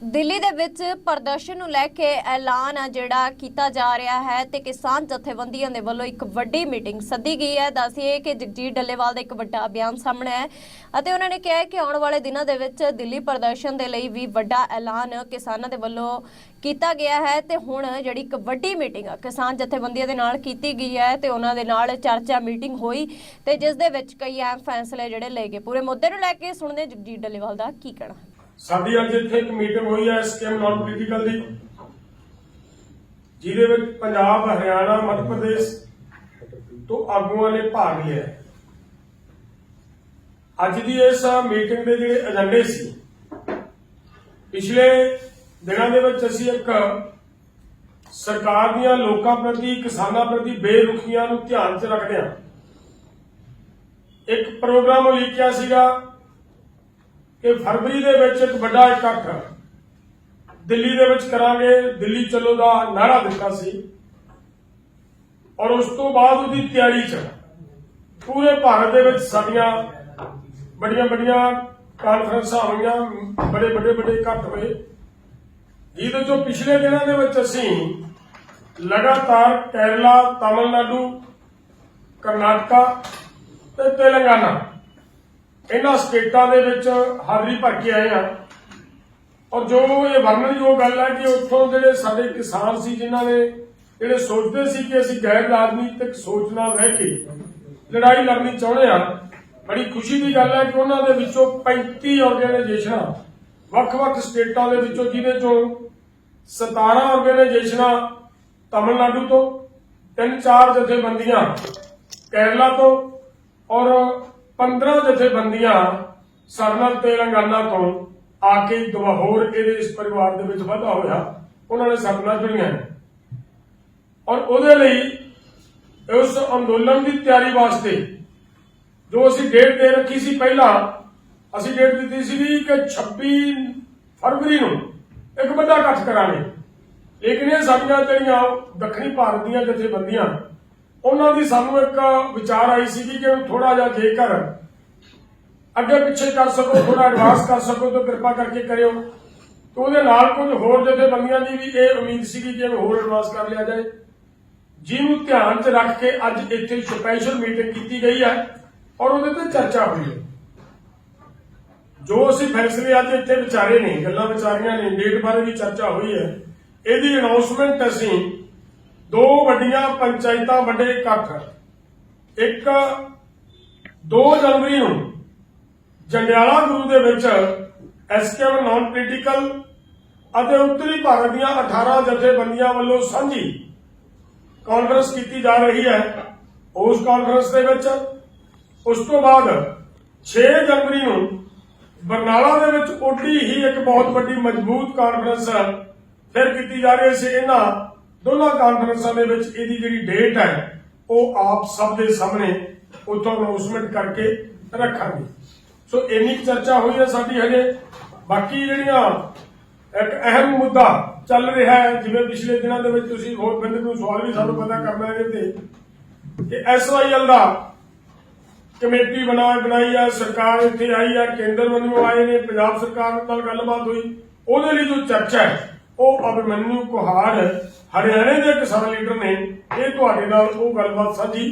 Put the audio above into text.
ਦਿੱਲੀ ਦੇ ਵਿੱਚ ਪ੍ਰਦਰਸ਼ਨ ਨੂੰ ਲੈ ਕੇ ਐਲਾਨ ਆ ਜਿਹੜਾ ਕੀਤਾ ਜਾ ਰਿਹਾ ਹੈ ਤੇ ਕਿਸਾਨ ਜਥੇਬੰਦੀਆਂ ਦੇ ਵੱਲੋਂ ਇੱਕ ਵੱਡੀ ਮੀਟਿੰਗ ਸੱਦੀ ਗਈ ਹੈ। ਦੱਸਿਏ ਕਿ ਜਗਜੀਤ ਡੱਲੇਵਾਲ ਦਾ ਇੱਕ ਵੱਡਾ ਬਿਆਨ ਸਾਹਮਣੇ ਹੈ ਅਤੇ ਉਹਨਾਂ ਨੇ ਕਿਹਾ ਕਿ ਆਉਣ ਵਾਲੇ ਦਿਨਾਂ ਦੇ ਵਿੱਚ ਦਿੱਲੀ ਪ੍ਰਦਰਸ਼ਨ ਦੇ ਲਈ ਵੀ ਵੱਡਾ ਐਲਾਨ ਕਿਸਾਨਾਂ ਦੇ ਵੱਲੋਂ ਕੀਤਾ ਗਿਆ ਹੈ ਤੇ ਹੁਣ ਜਿਹੜੀ ਇੱਕ ਵੱਡੀ ਮੀਟਿੰਗ ਆ ਕਿਸਾਨ ਜਥੇਬੰਦੀਆਂ ਦੇ ਨਾਲ ਕੀਤੀ ਗਈ ਹੈ ਤੇ ਉਹਨਾਂ ਦੇ ਨਾਲ ਚਰਚਾ ਮੀਟਿੰਗ ਹੋਈ ਤੇ ਜਿਸ ਦੇ ਵਿੱਚ ਕਈ ਅਹਿਮ ਫੈਸਲੇ ਜਿਹੜੇ ਲਏ ਗਏ। ਪੂਰੇ ਮੁੱਦੇ ਨੂੰ ਲੈ ਕੇ ਸੁਣਦੇ ਜਗਜੀਤ ਡੱਲੇਵਾਲ ਦਾ ਕੀ ਕਹਿਣਾ ਸਾਡੀ ਅੱਜ ਇੱਥੇ ਇੱਕ ਮੀਟਿੰਗ ਹੋਈ ਹੈ ਐਸਕੇਐਮ ਨਾਨ ਪੋਲੀਟੀਕਲ ਦੀ, ਜਿਹਦੇ ਵਿੱਚ ਪੰਜਾਬ, ਹਰਿਆਣਾ, ਮੱਧ ਪ੍ਰਦੇਸ਼ ਤੋਂ ਆਗੂਆਂ ਨੇ ਭਾਗ ਲਿਆ ਅੱਜ ਦੀ ਇਸ ਮੀਟਿੰਗ ਦੇ ਜਿਹੜੇ ਏਜੰਡੇ ਸੀ, ਪਿਛਲੇ ਦਿਨਾਂ ਦੇ ਵਿੱਚ ਅਸੀਂ ਇੱਕ ਸਰਕਾਰ ਦੀਆਂ ਲੋਕਾਂ ਪ੍ਰਤੀ, ਕਿਸਾਨਾਂ ਪ੍ਰਤੀ ਬੇਰੁਖੀਆਂ ਨੂੰ ਧਿਆਨ 'ਚ ਰੱਖਦੇ ਹਾਂ ਇੱਕ ਪ੍ਰੋਗਰਾਮ ਉਲੀਕਿਆ ਸੀਗਾ ਕਿ ਫਰਵਰੀ ਦੇ ਵਿੱਚ ਇੱਕ ਵੱਡਾ ਇਕੱਠ ਦਿੱਲੀ ਦੇ ਵਿੱਚ ਕਰਾਂਗੇ। ਦਿੱਲੀ ਚਲੋ ਦਾ ਨਾਰਾ ਦਿੱਤਾ ਸੀ। ਔਰ ਉਸ ਤੋਂ ਬਾਅਦ ਉਹਦੀ ਤਿਆਰੀ ਚ ਪੂਰੇ ਭਾਰਤ ਦੇ ਵਿੱਚ ਸਾਡੀਆਂ ਬੜੀਆਂ ਬੜੀਆਂ ਕਾਨਫਰੰਸਾਂ ਹੋਈਆਂ, ਬੜੇ ਵੱਡੇ ਵੱਡੇ ਇਕੱਠ ਹੋਏ। ਜਿਹਦੇ ਚੋਂ ਪਿਛਲੇ ਦਿਨਾਂ ਦੇ ਵਿੱਚ ਅਸੀਂ ਲਗਾਤਾਰ ਕੇਰਲਾ, ਤਾਮਿਲਨਾਡੂ, ਕਰਨਾਟਕਾ ਤੇ ਤੇਲੰਗਾਨਾ ਇਹਨਾਂ ਸਟੇਟਾਂ ਦੇ ਵਿੱਚ ਹਾਜ਼ਰੀ ਭਰ ਕੇ ਆਏ ਆ। ਔਰ ਜੋ ਇਹ ਵਰਣਨਯੋਗ ਗੱਲ ਹੈ ਕਿ ਉੱਥੋਂ ਜਿਹੜੇ ਸਾਡੇ ਕਿਸਾਨ ਸੀ, ਜਿਨ੍ਹਾਂ ਨੇ ਜਿਹੜੇ ਸੋਚਦੇ ਸੀ ਕਿ ਅਸੀਂ ਗੈਰ ਰਾਜਨੀਤਿਕ ਸੋਚ ਨਾਲ ਰਹਿ ਕੇ ਲੜਾਈ ਲੜਨੀ ਚਾਹੁੰਦੇ ਆ, ਬੜੀ ਖੁਸ਼ੀ ਦੀ ਗੱਲ ਹੈ ਕਿ ਉਹਨਾਂ ਦੇ ਵਿੱਚੋਂ 35 ਆਰਗੇਨਾਈਜੇਸ਼ਨਾਂ ਵੱਖ-ਵੱਖ ਸਟੇਟਾਂ ਦੇ ਵਿੱਚੋਂ ਜਿਹਦੇ ਚੋਂ 17 ਆਰਗੇਨਾਈਜੇਸ਼ਨਾਂ ਤਮਿਲਨਾਡੂ ਤੋਂ ਤਿੰਨ ਚਾਰ ਜਥੇਬੰਦੀਆਂ ਕੇਰਲਾ ਤੋਂ ਔਰ 15 ਜਥੇਬੰਦੀਆਂ ਸਰਨਾ ਤੇਲੰਗਾਨਾ ਤੋਂ ਆ ਕੇ ਦੁਆ ਇਹਦੇ ਇਸ ਪਰਿਵਾਰ ਦੇ ਵਿੱਚ ਵਾਧਾ ਹੋਇਆ। ਉਹਨਾਂ ਨੇ ਸਾਡੇ ਨਾਲ ਜੁੜੀਆਂ ਔਰ ਉਹਦੇ ਲਈ ਉਸ ਅੰਦੋਲਨ ਦੀ ਤਿਆਰੀ ਵਾਸਤੇ ਜੋ ਅਸੀਂ ਡੇਟ ਦੇ ਰੱਖੀ ਸੀ ਪਹਿਲਾਂ, ਅਸੀਂ ਡੇਟ ਦਿੱਤੀ ਸੀ ਕਿ 26 ਫਰਵਰੀ ਨੂੰ ਇੱਕ ਵੱਡਾ ਇਕੱਠ ਕਰਾਂਗੇ। ਲੇਕਿਨ ਇਹ ਸਾਡੀਆਂ ਜਿਹੜੀਆਂ ਦੱਖਣੀ ਭਾਰਤ ਦੀਆਂ ਜਥੇਬੰਦੀਆਂ ਉਹਨਾਂ ਦੀ ਸਾਨੂੰ ਇੱਕ ਵਿਚਾਰ ਆਈ ਸੀ ਕਿ ਥੋੜਾ ਜਿਹਾ ਜੇਕਰ ਅੱਗੇ ਪਿੱਛੇ ਕਰ ਸਕੋ ਥੋੜਾ ਐਡਵਾਂਸ ਕਰ ਸਕੋ, ਤਾਂ ਕਿਰਪਾ ਕਰਕੇ ਕਰਿਓ। ਤੇ ਉਹਦੇ ਨਾਲ ਕੁਝ ਹੋਰ ਜਥੇਬੰਦੀਆਂ ਦੀ ਵੀ ਇਹ ਉਮੀਦ ਸੀਗੀ ਕਿ ਇਹਨੂੰ ਹੋਰ ਐਡਵਾਂਸ ਕਰ ਲਿਆ ਜਾਏ। ਜਿਹਨੂੰ ਧਿਆਨ 'ਚ ਰੱਖ ਕੇ ਅੱਜ ਇੱਥੇ ਸਪੈਸ਼ਲ ਮੀਟਿੰਗ ਕੀਤੀ ਗਈ ਹੈ ਔਰ ਉਹਦੇ ਤੇ ਚਰਚਾ ਹੋਈ ਹੈ। ਜੋ ਅਸੀਂ ਫੈਸਲੇ ਅੱਜ ਇੱਥੇ ਵਿਚਾਰੇ ਨੇ, ਗੱਲਾਂ ਵਿਚਾਰੀਆਂ ਨੇ ਡੇਟ ਬਾਰੇ ਵੀ ਚਰਚਾ ਹੋਈ ਹੈ। ਇਹਦੀ ਅਨਾਉਂਸਮੈਂਟ ਅਸੀਂ ਦੋ ਵੱਡੀਆਂ ਪੰਚਾਇਤਾਂ ਵੱਡੇ ਇਕੱਠ। ਇੱਕ 2 ਜਨਵਰੀ ਨੂੰ ਜੰਡਿਆਲਾ ਗੁਰੂ ਦੇ ਵਿੱਚ ਐਸਕੇਐਮ ਨਾਨ ਪੋਲੀਟੀਕਲ ਅਤੇ ਉੱਤਰੀ ਭਾਰਤ ਦੀਆਂ 18 ਜਥੇਬੰਦੀਆਂ ਵੱਲੋਂ ਸਾਂਝੀ ਕਾਨਫਰੰਸ ਕੀਤੀ ਜਾ ਰਹੀ ਹੈ। ਉਸ ਕਾਨਫਰੰਸ ਦੇ ਵਿੱਚ ਉਸ ਤੋਂ ਬਾਅਦ 6 ਜਨਵਰੀ ਨੂੰ ਬਰਨਾਲਾ ਦੇ ਵਿੱਚ ਓਡੀ ਹੀ ਇੱਕ ਬਹੁਤ ਵੱਡੀ ਮਜ਼ਬੂਤ ਕਾਨਫਰੰਸ ਫਿਰ ਕੀਤੀ ਜਾ ਰਹੀ ਸੀ। ਇਹਨਾਂ ਦੋਨਾਂ ਕਾਨਫਰੰਸਾਂ ਦੇ ਵਿੱਚ ਇਹਦੀ ਜਿਹੜੀ ਡੇਟ ਹੈ, ਉਹ ਆਪ ਸਭ ਦੇ ਸਾਹਮਣੇ ਉਥੋਂ ਅਨਾਉਂਸਮੈਂਟ ਕਰਕੇ ਰੱਖਾਂਗੇ। ਸੋ ਇੰਨੀ ਚਰਚਾ ਹੋਈ ਹੈ ਸਾਡੀ ਹਜੇ। ਬਾਕੀ ਜਿਹੜੀਆਂ ਇੱਕ ਅਹਿਮ ਮੁੱਦਾ ਚੱਲ ਰਿਹਾ ਹੈ, ਜਿਵੇਂ ਪਿਛਲੇ ਦਿਨਾਂ ਦੇ ਵਿੱਚ ਤੁਸੀਂ ਹੋਰ ਬੰਦੇ ਨੂੰ ਸਵਾਲ ਵੀ ਸਾਨੂੰ ਪਤਾ ਕਰਨਾ ਹੈ ਇਹਦੇ ਤੇ, ਕਿ ਐਸਵਾਈਐਲ ਦਾ ਕਮੇਟੀ ਬਣਾ, ਬਣਾਈ ਆ, ਸਰਕਾਰ ਇੱਥੇ ਆਈ ਆ, ਕੇਂਦਰ ਵੱਲੋਂ ਆਏ ਨੇ, ਪੰਜਾਬ ਸਰਕਾਰ ਨਾਲ ਗੱਲਬਾਤ ਹੋਈ। ਉਹਦੇ ਲਈ ਜੋ ਚਰਚਾ ਹੈ ਉਹ ਅਭਿਮਨਿਊ ਕੁਹਾੜ ਹਰਿਆਣੇ ਦੇ ਕਿਸਾਨ ਲੀਡਰ ਨੇ ਇਹ ਤੁਹਾਡੇ ਨਾਲ ਉਹ ਗੱਲਬਾਤ ਸਾਂਝੀ